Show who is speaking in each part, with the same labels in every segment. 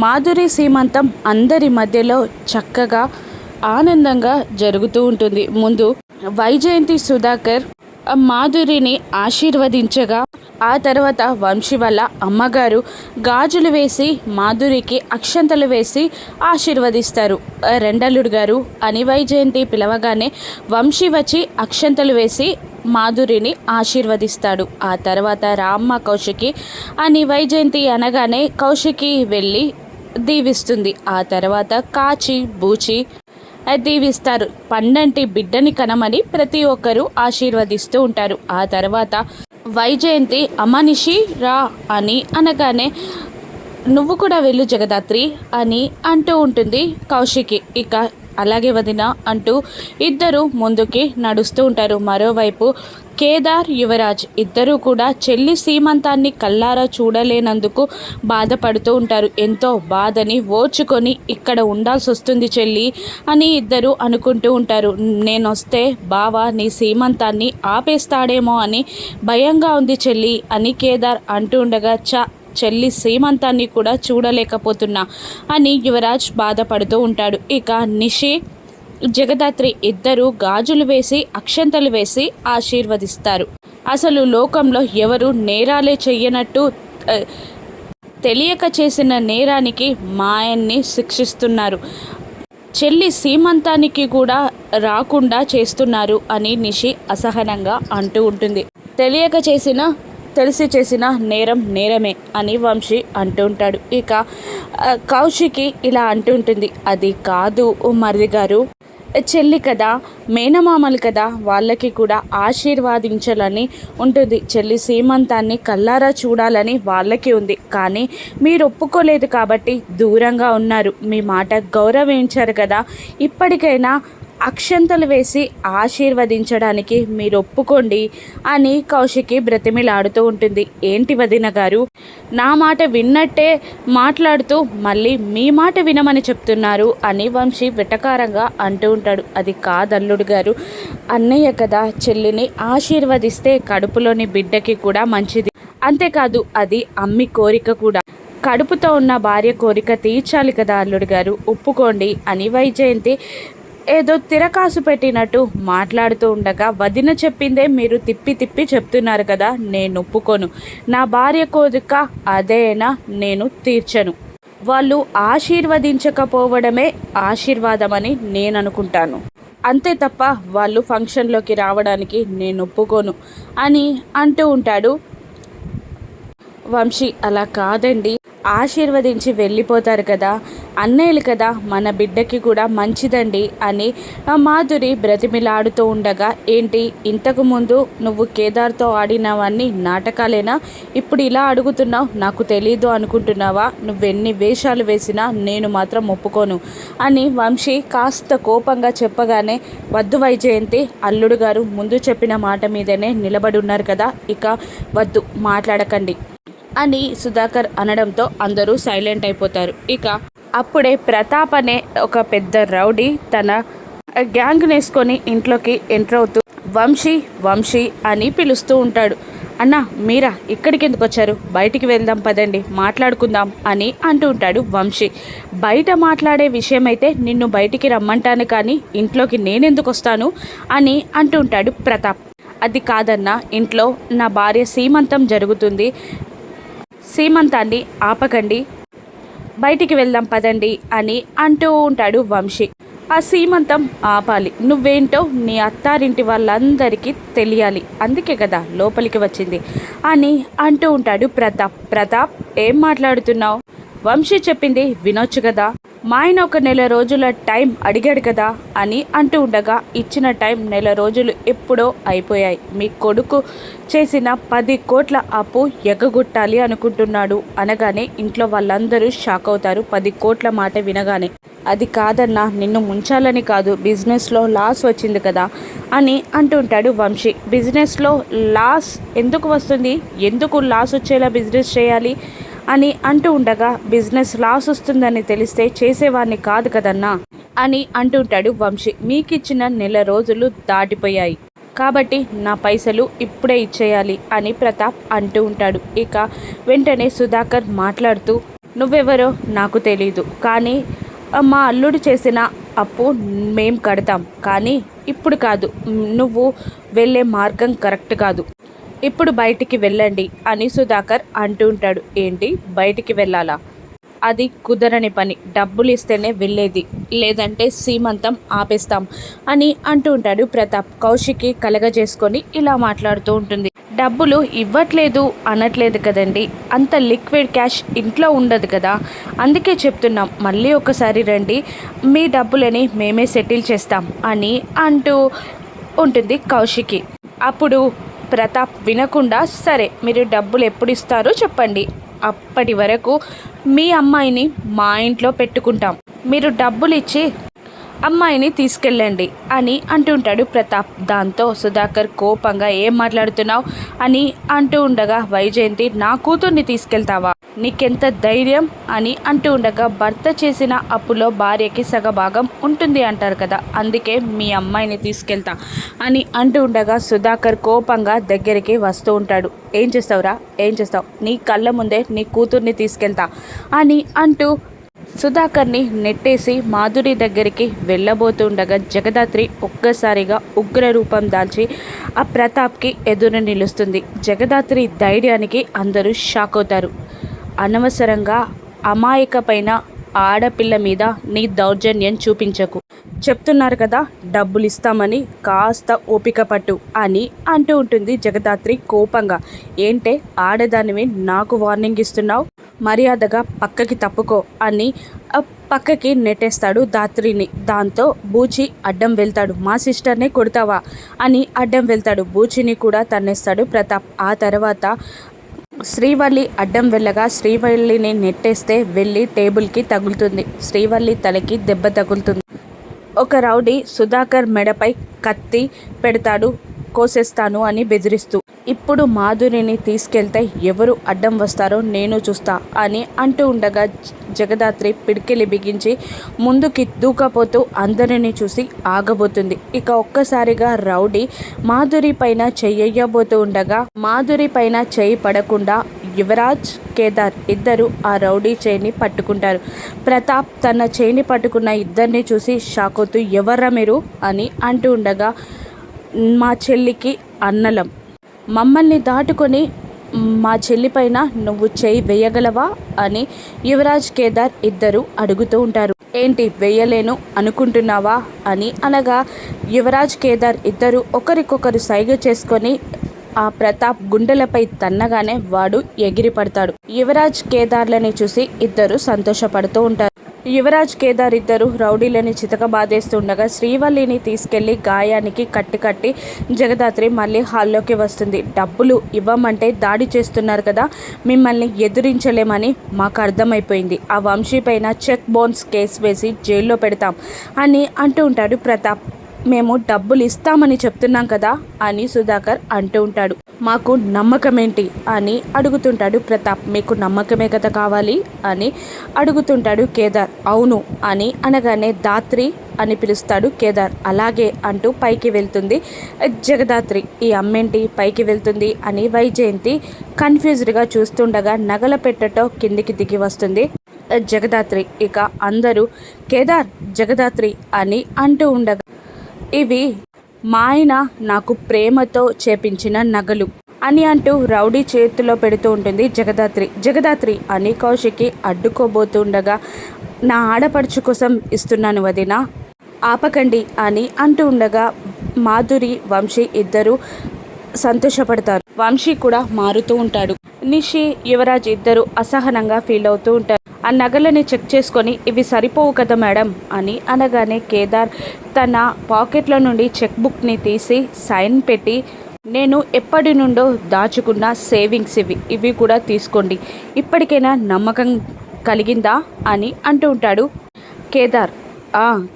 Speaker 1: మాధురి సీమంతం అందరి మధ్యలో చక్కగా ఆనందంగా జరుగుతూ ఉంటుంది. ముందు వైజయంతి సుధాకర్ ఆ మాధురిని ఆశీర్వదించగా ఆ తర్వాత వంశీ వల్ల అమ్మగారు గాజులు వేసి మాధురికి అక్షంతలు వేసి ఆశీర్వదిస్తారు. రెండల్లుడు గారు అని వైజయంతి పిలవగానే వంశీ వచ్చి అక్షంతలు వేసి మాధురిని ఆశీర్వదిస్తాడు. ఆ తర్వాత రామ్మ కౌశికి అని వైజయంతి అనగానే కౌశికి వెళ్ళి దీవిస్తుంది. ఆ తర్వాత కాచి బూచి దీవిస్తారు. పండంటి బిడ్డని కనమని ప్రతి ఒక్కరూ ఆశీర్వదిస్తూ ఉంటారు. ఆ తర్వాత వైజయంతి అమనిషి రా అని అనగానే నువ్వు కూడా వెళ్ళు జగదాత్రి అని అంటూ ఉంటుంది కౌశికి. ఇక అలాగే వదిన అంటూ ఇద్దరు ముందుకి నడుస్తూ ఉంటారు. మరోవైపు కేదార్ యువరాజ్ ఇద్దరూ కూడా చెల్లి సీమంతాన్ని కల్లారా చూడలేనందుకు బాధపడుతూ ఉంటారు. ఎంతో బాధని ఓర్చుకొని ఇక్కడ ఉండాల్సి వస్తుంది చెల్లి అని ఇద్దరు అనుకుంటూ ఉంటారు. నేనొస్తే బావ నీ సీమంతాన్ని ఆపేస్తాడేమో అని భయంగా ఉంది చెల్లి అని కేదార్ అంటూ ఉండగా చ చెల్లి సీమంతాన్ని కూడా చూడలేకపోతున్నా అని యువరాజ్ బాధపడుతూ ఉంటాడు. ఇక నిషి జగదాత్రి ఇద్దరు గాజులు వేసి అక్షంతలు వేసి ఆశీర్వదిస్తారు. అసలు లోకంలో ఎవరు నేరాలే చెయ్యనట్టు తెలియక చేసిన నేరానికి మాయన్ని శిక్షిస్తున్నారు. చెల్లి సీమంతానికి కూడా రాకుండా చేస్తున్నారు అని నిషి అసహనంగా అంటూ ఉంటుంది. తెలియక చేసిన తెలిసి చేసిన నేరం నేరమే అని వంశీ అంటూ ఉంటాడు ఇక కౌశికి ఇలా అంటూ ఉంటుంది అది కాదు మరిది గారు. చెల్లి కదా మేనమామలు కదా వాళ్ళకి కూడా ఆశీర్వాదించాలని ఉంటుంది. చెల్లి సీమంతాన్ని కల్లారా చూడాలని వాళ్ళకి ఉంది. కానీ మీరు ఒప్పుకోలేదు కాబట్టి దూరంగా ఉన్నారు. మీ మాట గౌరవించారు కదా. ఇప్పటికైనా అక్షంతలు వేసి ఆశీర్వదించడానికి మీరు ఒప్పుకోండి అని కౌశికి బ్రతిమిలాడుతూ ఉంటుంది. ఏంటి వదిన గారు? నా మాట విన్నట్టే మాట్లాడుతూ మళ్ళీ మీ మాట వినమని చెప్తున్నారు అని వంశీ వెటకారంగా అంటూ ఉంటాడు. అది కాదల్లుడు గారు. అన్నయ్య కదా చెల్లిని ఆశీర్వదిస్తే కడుపులోని బిడ్డకి కూడా మంచిది. అంతేకాదు అది అమ్మి కోరిక కూడా. కడుపుతో ఉన్న భార్య కోరిక తీర్చాలి కదా అల్లుడు గారు? ఒప్పుకోండి అని వైజయంతి ఏదో తిరకాసు పెట్టినట్టు మాట్లాడుతూ ఉండగా వదిన చెప్పిందే మీరు తిప్పి తిప్పి చెప్తున్నారు కదా నేను ఒప్పుకోను. నా భార్య కోరిక అదేనా నేను తీర్చను. వాళ్ళు ఆశీర్వదించకపోవడమే ఆశీర్వాదమని నేను అనుకుంటాను అంతే తప్ప వాళ్ళు ఫంక్షన్లోకి రావడానికి నేను ఒప్పుకోను అని అంటూ ఉంటాడు వంశీ. అలా కాదండి. ఆశీర్వదించి వెళ్ళిపోతారు కదా. అన్నయ్యలు కదా మన బిడ్డకి కూడా మంచిదండి అని మాధురి బ్రతిమిలాడుతూ ఉండగా ఏంటి ఇంతకు ముందు నువ్వు కేదార్తో ఆడినవన్నీ నాటకాలేనా? ఇప్పుడు ఇలా అడుగుతున్నావు నాకు తెలీదు అనుకుంటున్నావా? నువ్వెన్ని వేషాలు వేసినా నేను మాత్రం ఒప్పుకోను అని వంశీ కాస్త కోపంగా చెప్పగానే వద్దు వైజయంతి అల్లుడు గారు ముందు చెప్పిన మాట మీదనే నిలబడి ఉన్నారు కదా ఇక వద్దు మాట్లాడకండి. అని సుధాకర్ అనడంతో అందరూ సైలెంట్ అయిపోతారు. ఇక అప్పుడే ప్రతాప్ అనే ఒక పెద్ద రౌడీ తన గ్యాంగ్ వేసుకొని ఇంట్లోకి ఎంటర్ అవుతూ వంశీ వంశీ అని పిలుస్తూ ఉంటాడు. అన్న మీరా ఇక్కడికి ఎందుకు వచ్చారు? బయటికి వెళ్దాం పదండి మాట్లాడుకుందాం అని అంటూ ఉంటాడు వంశీ. బయట మాట్లాడే విషయం అయితే నిన్ను బయటికి రమ్మంటాను కానీ ఇంట్లోకి నేనెందుకు వస్తాను అని అంటూ ఉంటాడు ప్రతాప్. అది కాదన్నా ఇంట్లో నా భార్య సీమంతం జరుగుతుంది. సీమంతాన్ని ఆపకండి. బయటికి వెళ్దాం పదండి అని అంటూ ఉంటాడు వంశీ. ఆ సీమంతం ఆపాలి. నువ్వేంటో నీ అత్తారింటి వాళ్ళందరికీ తెలియాలి. అందుకే కదా లోపలికి వచ్చింది అని అంటూ ఉంటాడు ప్రతాప్. ప్రతాప్ ఏం మాట్లాడుతున్నావు? వంశీ చెప్పింది వినొచ్చు కదా? మా ఆయన ఒక నెల రోజుల టైం అడిగాడు కదా అని అంటూ ఉండగా ఇచ్చిన టైం నెల రోజులు ఎప్పుడో అయిపోయాయి. మీ కొడుకు చేసిన పది కోట్ల అప్పు ఎగగొట్టాలి అనుకుంటున్నాడు అనగానే ఇంట్లో వాళ్ళందరూ షాక్ అవుతారు. పది కోట్ల మాట వినగానే అది కాదన్నా నిన్ను ముంచాలని కాదు బిజినెస్లో లాస్ వచ్చింది కదా అని అంటుంటాడు వంశీ. బిజినెస్లో లాస్ ఎందుకు వస్తుంది? ఎందుకు లాస్ వచ్చేలా బిజినెస్ చేయాలి? అని అంటూ ఉండగా బిజినెస్ లాస్ వస్తుందని తెలిస్తే చేసేవాడిని కాదు కదన్నా అని అంటుంటాడు వంశీ. మీకిచ్చిన నెల రోజులు దాటిపోయాయి. కాబట్టి నా పైసలు ఇప్పుడే ఇచ్చేయాలి అని ప్రతాప్ అంటూ ఉంటాడు. ఇక వెంటనే సుధాకర్ మాట్లాడుతూ నువ్వెవరో నాకు తెలీదు. కానీ మా అల్లుడు చేసిన అప్పు మేం కడతాం. కానీ ఇప్పుడు కాదు. నువ్వు వెళ్ళే మార్గం కరెక్ట్ కాదు. ఇప్పుడు బయటికి వెళ్ళండి అని సుధాకర్ అంటూ ఉంటాడు. ఏంటి? బయటికి వెళ్ళాలా? అది కుదరని పని. డబ్బులు ఇస్తేనే వెళ్ళేది. లేదంటే సీమంతం ఆపేస్తాం అని అంటూ ఉంటాడు ప్రతాప్. కౌశికి కలగజేసుకొని ఇలా మాట్లాడుతూ ఉంటుంది. డబ్బులు ఇవ్వట్లేదు అనట్లేదు కదండి. అంత లిక్విడ్ క్యాష్ ఇంట్లో ఉండదు కదా. అందుకే చెప్తున్నాం మళ్ళీ ఒకసారి రండి. మీ డబ్బులని మేమే సెటిల్ చేస్తాం అని అంటూ ఉంటుంది కౌశికి అప్పుడు ప్రతాప్ వినకుండా సరే మీరు డబ్బులు ఎప్పుడు ఇస్తారో చెప్పండి. అప్పటి వరకు మీ అమ్మాయిని మా ఇంట్లో పెట్టుకుంటాం. మీరు డబ్బులు ఇచ్చి అమ్మాయిని తీసుకెళ్ళండి అని అంటుంటాడు ప్రతాప్. దాంతో సుధాకర్ కోపంగా ఏం మాట్లాడుతున్నావు? అని అంటూ ఉండగా వైజయంతి నా కూతుర్ని తీసుకెళ్తావా? నీకెంత ధైర్యం? అని అంటూ ఉండగా భర్త చేసిన అప్పులో భార్యకి సగభాగం ఉంటుంది అంటారు కదా అందుకే మీ అమ్మాయిని తీసుకెళ్తా అని అంటూ ఉండగా సుధాకర్ కోపంగా దగ్గరికి వస్తూ ఉంటాడు. ఏం చేస్తావురా? ఏం చేస్తావు? నీ కళ్ళ ముందే నీ కూతుర్ని తీసుకెళ్తా అని అంటూ సుధాకర్ని నెట్టేసి మాధురి దగ్గరికి వెళ్ళబోతుండగా జగదాత్రి ఒక్కసారిగా ఉగ్ర రూపం దాల్చి ఆ ప్రతాప్కి ఎదురు నిలుస్తుంది. జగదాత్రి ధైర్యానికి అందరూ షాక్ అవుతారు. అనవసరంగా అమాయక పైన ఆడపిల్ల మీద నీ దౌర్జన్యం చూపించకు. చెప్తున్నారు కదా డబ్బులు ఇస్తామని కాస్త ఓపిక పట్టు అని అంటూ ఉంటుంది జగదాత్రి కోపంగా. ఏంటే ఆడదానివి నాకు వార్నింగ్ ఇస్తున్నావు? మర్యాదగా పక్కకి తప్పుకో అని పక్కకి నెట్టేస్తాడు దాత్రిని దాంతో బూచి అడ్డం వెళ్తాడు. మా సిస్టర్నే కొడతావా? అని అడ్డం వెళ్తాడు. బూచిని కూడా తన్నేస్తాడు ప్రతాప్. ఆ తర్వాత శ్రీవల్లి అడ్డం వెళ్ళగా శ్రీవల్లిని నెట్టేస్తే వెళ్ళి టేబుల్కి తగులుతుంది. శ్రీవల్లి తలకి దెబ్బ తగులుతుంది. ఒక రౌడీ సుధాకర్ మెడపై కత్తి పెడతాడు. కోసేస్తాను అని బెదిరిస్తూ ఇప్పుడు మాధురిని తీసుకెళ్తే ఎవరు అడ్డం వస్తారో నేను చూస్తా అని అంటూ ఉండగా జగదాత్రి పిడికిలి బిగించి ముందుకి దూకపోతూ అందరినీ చూసి ఆగబోతుంది. ఇక ఒక్కసారిగా రౌడీ మాధురి పైన చెయ్యబోతూ ఉండగా మాధురి పైన చేయి పడకుండా యువరాజ్ కేదార్ ఇద్దరు ఆ రౌడీ చేయిని పట్టుకుంటారు. ప్రతాప్ తన చేయిని పట్టుకున్న ఇద్దరిని చూసి షాక్ అవుతూ ఎవర్రా మీరు? అని అంటూ ఉండగా మా చెల్లికి అన్నలం. మమ్మల్ని దాటుకొని మా చెల్లిపైన నువ్వు చేయి వేయగలవా అని యువరాజ్ కేదార్ ఇద్దరు అడుగుతూ ఉంటారు. ఏంటి వేయలేను అనుకుంటున్నావా అని అనగా యువరాజ్ కేదార్ ఇద్దరు ఒకరికొకరు సైగ చేసుకొని ఆ ప్రతాప్ గుండెలపై తన్నగానే వాడు ఎగిరిపడతాడు. యువరాజ్ కేదార్లని చూసి ఇద్దరు సంతోషపడుతూ ఉంటారు. యువరాజ్ కేదార్ ఇద్దరు రౌడీలని చితక బాధేస్తుండగా శ్రీవల్లిని తీసుకెళ్ళి గాయానికి కట్టి కట్టి జగదాత్రి మళ్ళీ హాల్లోకి వస్తుంది. డబ్బులు ఇవ్వమంటే దాడి చేస్తున్నారు కదా మిమ్మల్ని ఎదిరించలేమని మాకు అర్థమైపోయింది. ఆ వంశీ పైన చెక్ బౌన్స్ కేసు వేసి జైల్లో పెడతాం అని అంటూ ఉంటాడు ప్రతాప్. మేము డబ్బులు ఇస్తామని చెప్తున్నాం కదా అని సుధాకర్ అంటూ ఉంటాడు. మాకు నమ్మకం ఏంటి అని అడుగుతుంటాడు ప్రతాప్. మీకు నమ్మకమే కదా కావాలి అని అడుగుతుంటాడు కేదార్. అవును అని అనగానే దాత్రి అని పిలుస్తాడు కేదార్. అలాగే అంటూ పైకి వెళ్తుంది జగదాత్రి. ఈ అమ్మేంటి పైకి వెళ్తుంది అని వైజయంతి కన్ఫ్యూజ్డ్గా చూస్తుండగా నగల పెట్టటో కిందికి దిగి వస్తుంది జగదాత్రి. ఇక అందరూ కేదార్ జగదాత్రి అని అంటూ ఉండగా ఇవి మా ఆయన నాకు ప్రేమతో చేపించిన నగలు అని అంటూ రౌడీ చేతిలో పెడుతూ ఉంటుంది జగదాత్రి. జగదాత్రి అని కౌశికి అడ్డుకోబోతుండగా నా ఆడపడుచు కోసం ఇస్తున్నాను వదిన ఆపకండి అని అంటూ ఉండగా మాధురి వంశీ ఇద్దరు సంతోషపడతారు. వంశీ కూడా మారుతూ ఉంటాడు. నిషి యువరాజ్ ఇద్దరు అసహనంగా ఫీల్ అవుతూ ఉంటారు. ఆ నగలని చెక్ చేసుకొని ఇవి సరిపోవు కదా మేడం అని అనగానే కేదార్ తన పాకెట్ల నుండి చెక్ బుక్ని తీసి సైన్ పెట్టి నేను ఎప్పటి నుండో దాచుకున్న సేవింగ్స్ ఇవి ఇవి కూడా తీసుకోండి. ఇప్పటికైనా నమ్మకం కలిగిందా? అని అంటూ ఉంటాడు కేదార్.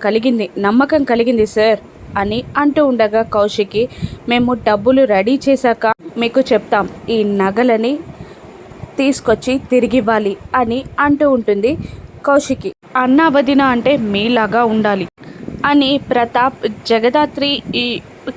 Speaker 1: కలిగింది నమ్మకం కలిగింది సార్ అని అంటూ ఉండగా కౌశికి మేము డబ్బులు రెడీ చేశాక మీకు చెప్తాం ఈ నగలని తీసుకొచ్చి తిరిగివ్వాలి అని అంటూ ఉంటుంది కౌశికి. అన్న వదిన అంటే మీలాగా ఉండాలి అని ప్రతాప్ జగదాత్రి ఈ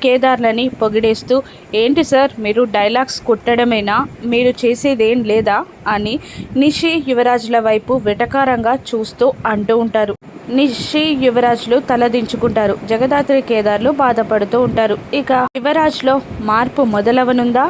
Speaker 1: కేదార్లని పొగిడేస్తూ ఏంటి సార్ మీరు డైలాగ్స్ కుట్టడమేనా? మీరు చేసేదేం లేదా? అని నిషి యువరాజుల వైపు వెటకారంగా చూస్తూ అంటూ ఉంటారు. నిషి యువరాజులు తలదించుకుంటారు జగదాత్రి కేదార్లు బాధపడుతూ ఉంటారు. ఇక యువరాజ్లో మార్పు మొదలవనుందా?